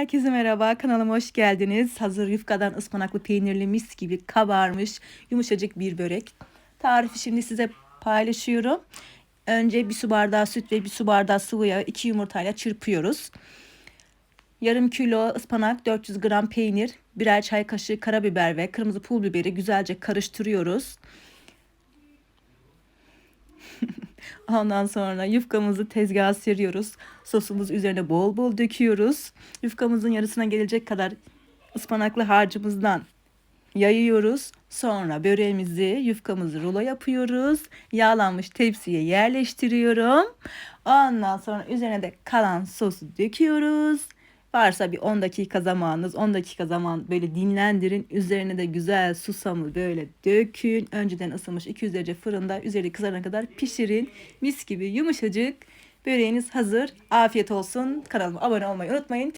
Herkese merhaba, kanalıma hoş geldiniz. Hazır yufkadan ıspanaklı peynirli mis gibi kabarmış yumuşacık bir börek. Tarifi şimdi size paylaşıyorum. Önce bir su bardağı süt ve bir su bardağı sıvı yağı iki yumurtayla çırpıyoruz. Yarım kilo ıspanak, 400 gram peynir, birer çay kaşığı karabiber ve kırmızı pul biberi güzelce karıştırıyoruz. Ondan sonra yufkamızı tezgaha seriyoruz. Sosumuzu üzerine bol bol döküyoruz. Yufkamızın yarısına gelecek kadar ıspanaklı harcımızdan yayıyoruz. Sonra böreğimizi, yufkamızı rulo yapıyoruz. Yağlanmış tepsiye yerleştiriyorum. Ondan sonra üzerine de kalan sosu döküyoruz. Varsa bir 10 dakika zamanınız 10 dakika zaman böyle dinlendirin. Üzerine de güzel susamı böyle dökün. Önceden ısınmış 200 derece fırında üzeri kızarana kadar pişirin. Mis gibi yumuşacık böreğiniz hazır. Afiyet olsun. Kanalıma abone olmayı unutmayın.